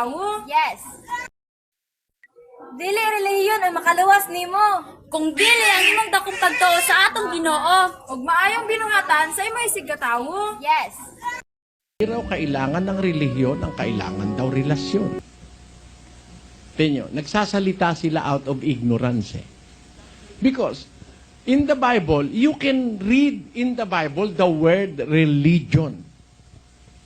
Awo, Yes. dili relihiyon ang makaluwas nimo. Kung dili ang imong dakong pagtuo sa atong Ginoo, ug maayong binuhatan sa imong sigatawo. Yes. Hindi raw kailangan ng relihiyon, ang kailangan daw relasyon. Tenyo, nagsasalita sila out of ignorance eh. Because in the Bible, you can read in the Bible the word religion.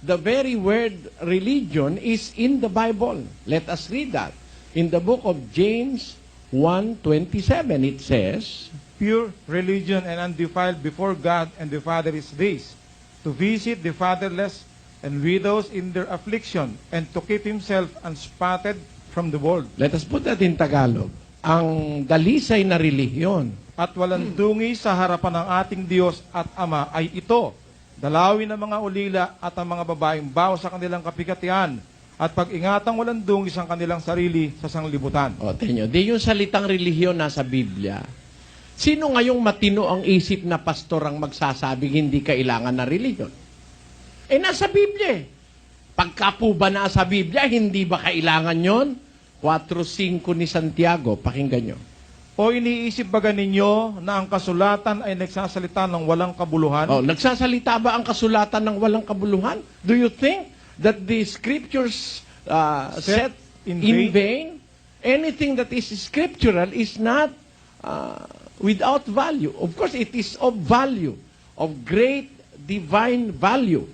The very word religion is in the Bible. Let us read that. In the book of James 1:27 it says, pure religion and undefiled before God and the Father is this, to visit the fatherless and widows in their affliction, and to keep himself unspotted from the world. let us put that in Tagalog. Ang dalisay na relihiyon At walang dungi sa harapan ng ating Diyos at Ama ay ito, dalawin ng mga ulila at ang mga babaeng bawa sa kanilang kapigatian, at pag-ingatang walang dungi sa kanilang sarili sa sanglibutan. O, tenyo, di yung salitang relihiyon nasa Biblia. Sino ngayong matino ang isip na pastor ang magsasabing hindi kailangan na relihiyon? Eh, nasa Biblia eh. Pagka po ba nasa Biblia, hindi ba kailangan yon? 4.5 ni Santiago, pakinggan nyo. O iniisip ba ninyo na ang kasulatan ay nagsasalita ng walang kabuluhan? Oh, nagsasalita ba ang kasulatan ng walang kabuluhan? Do you think that the scriptures uh, set, Set in in, vain? vain? Anything that is scriptural is not uh, without value. Of course, it is of value, of great divine value.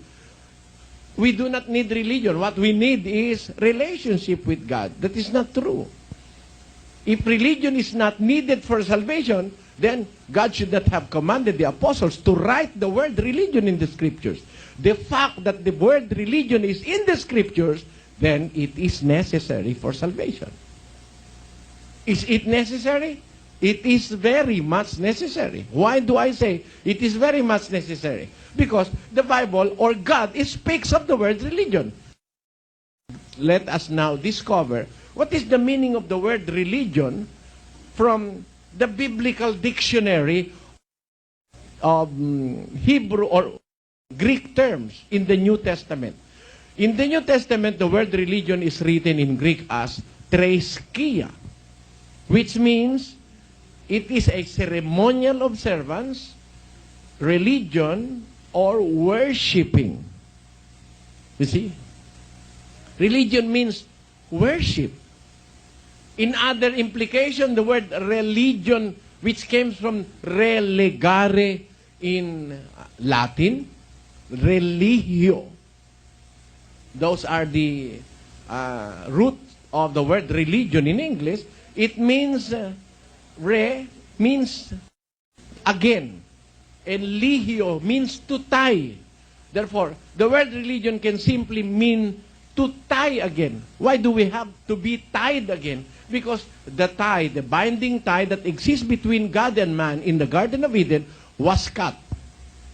We do not need religion. What we need is relationship with God. That is not true. If religion is not needed for salvation, then God should not have commanded the apostles to write the word religion in the scriptures. The fact that the word religion is in the scriptures, then it is necessary for salvation. Is it necessary? It is very much necessary. Why do I say it is very much necessary? Because the Bible or God speaks of the word religion. Let us now discover what is the meaning of the word religion from the biblical dictionary of mm, Hebrew or Greek terms in the New Testament. In the New Testament, the word religion is written in Greek as treskia, which means it is a ceremonial observance, religion, or worshiping. You see? Religion means worship. In other implication, the word religion, which came from relegare in Latin, religio. Those are the uh, root of the word religion in English. It means uh, re means again, and ligio means to tie. Therefore, the word religion can simply mean to tie again. Why do we have to be tied again? Because the tie, the binding tie that exists between God and man in the Garden of Eden was cut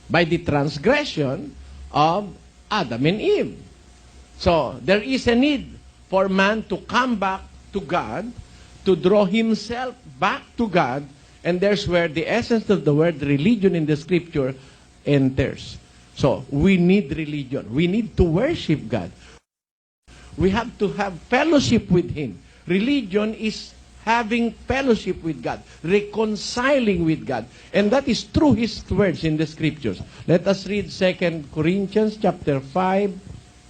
by the transgression of Adam and Eve. So, there is a need for man to come back to God, to draw himself back to God, and there's where the essence of the word religion in the scripture enters. So, we need religion. We need to worship God. We have to have fellowship with Him. Religion is having fellowship with God, reconciling with God. And that is through His words in the scriptures. Let us read 2 Corinthians chapter 5,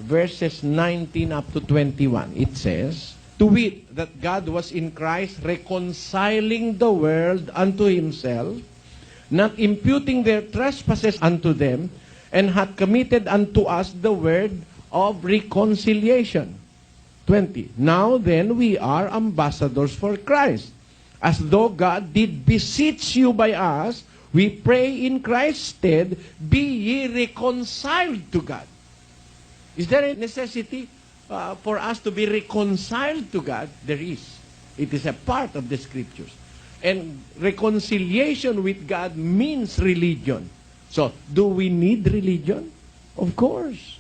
verses 19 up to 21. It says, To wit, that God was in Christ reconciling the world unto Himself, not imputing their trespasses unto them, and hath committed unto us the word of reconciliation. 20. Now then, we are ambassadors for Christ. As though God did beseech you by us, we pray in Christ's stead, be ye reconciled to God. Is there a necessity uh, for us to be reconciled to God? There is. It is a part of the scriptures. And reconciliation with God means religion. So, do we need religion? Of course.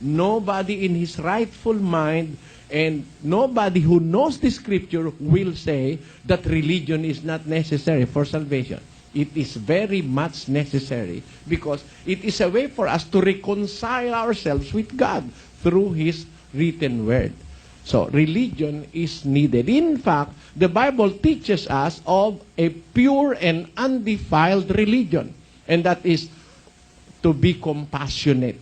Nobody in his rightful mind and nobody who knows the scripture will say that religion is not necessary for salvation. It is very much necessary because it is a way for us to reconcile ourselves with God through His written word. So, religion is needed. In fact, the Bible teaches us of a pure and undefiled religion. And that is to be compassionate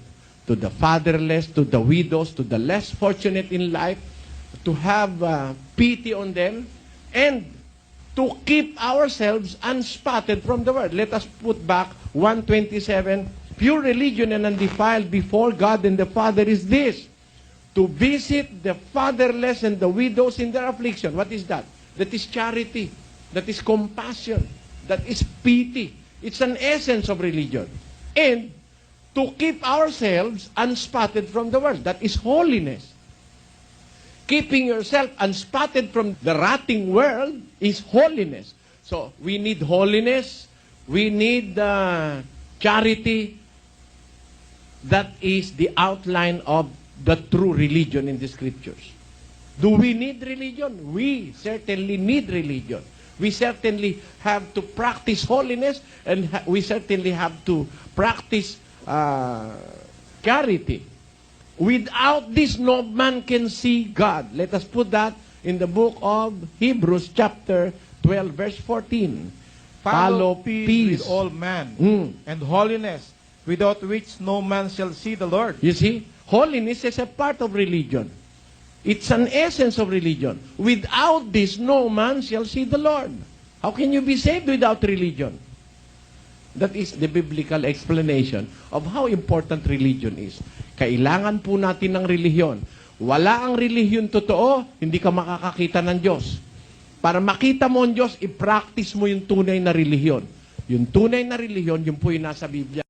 to the fatherless, to the widows, to the less fortunate in life, to have uh, pity on them, and to keep ourselves unspotted from the world. Let us put back 127. Pure religion and undefiled before God and the Father is this to visit the fatherless and the widows in their affliction. What is that? That is charity. That is compassion. That is pity. It's an essence of religion. And to keep ourselves unspotted from the world. That is holiness. Keeping yourself unspotted from the rotting world is holiness. So we need holiness. We need uh, charity. That is the outline of the true religion in the scriptures. Do we need religion? We certainly need religion. We certainly have to practice holiness and we certainly have to practice uh, charity. Without this, no man can see God. Let us put that in the book of Hebrews, chapter 12, verse 14. Follow peace, with all men, Mm. and holiness, without which no man shall see the Lord. You see, holiness is a part of religion. It's an essence of religion. Without this, no man shall see the Lord. How can you be saved without religion? That is the biblical explanation of how important religion is. Kailangan po natin ng relihiyon. Wala ang relihiyon totoo, hindi ka makakakita ng Diyos. Para makita mo ang Diyos, i-practice mo yung tunay na relihiyon. Yung tunay na relihiyon, yun po yung nasa Biblia.